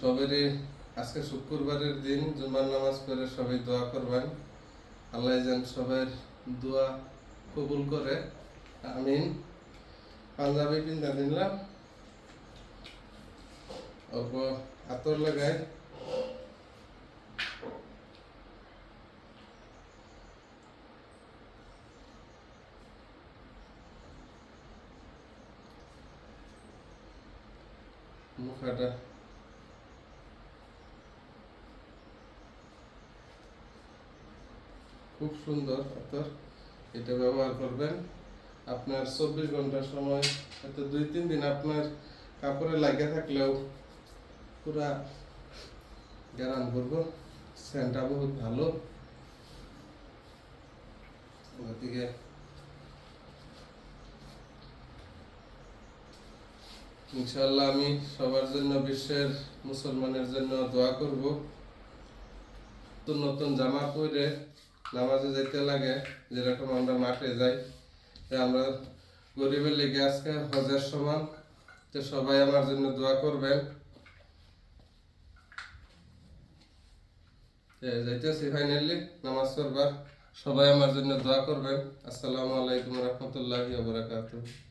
সবারই আজকে শুক্রবারের দিন জুমার নামাজ পড়ে সবাই দোয়া করবেন। আল্লাহ যেন সবার দোয়া কবুল করে। আমিন। পাঞ্জাবি পিন্ধা দিলাম অল্প আতর লাগাই। মুখাটা খুব সুন্দর আতর এটা ব্যবহার করবেন। আপনার চব্বিশ ঘণ্টার সময়, হয়তো দুই, তিন দিন আপনার কাপড়ে লাগে থাকলেও পুরা গ্যারান করব সেন্টটা বহুত ভালো। গতিকে ইনশাল্লাহ আমি সবার জন্য, বিশ্বের মুসলমানের জন্য দোয়া করব। তো নতুন জামা পরে নামাজে যেতে লাগে, যেরকম আমরা মাঠে যাই আমরা গরিবের লেগে আজকে হজের সমান। তো সবাই আমার জন্য দোয়া করবেন। যাইতেছি ফাইনালি নামাজ পড়বার। সবাই আমার জন্য দোয়া করবেন। আসসালামু আলাইকুম রহমতুল্লাহ বারাকাতুহু।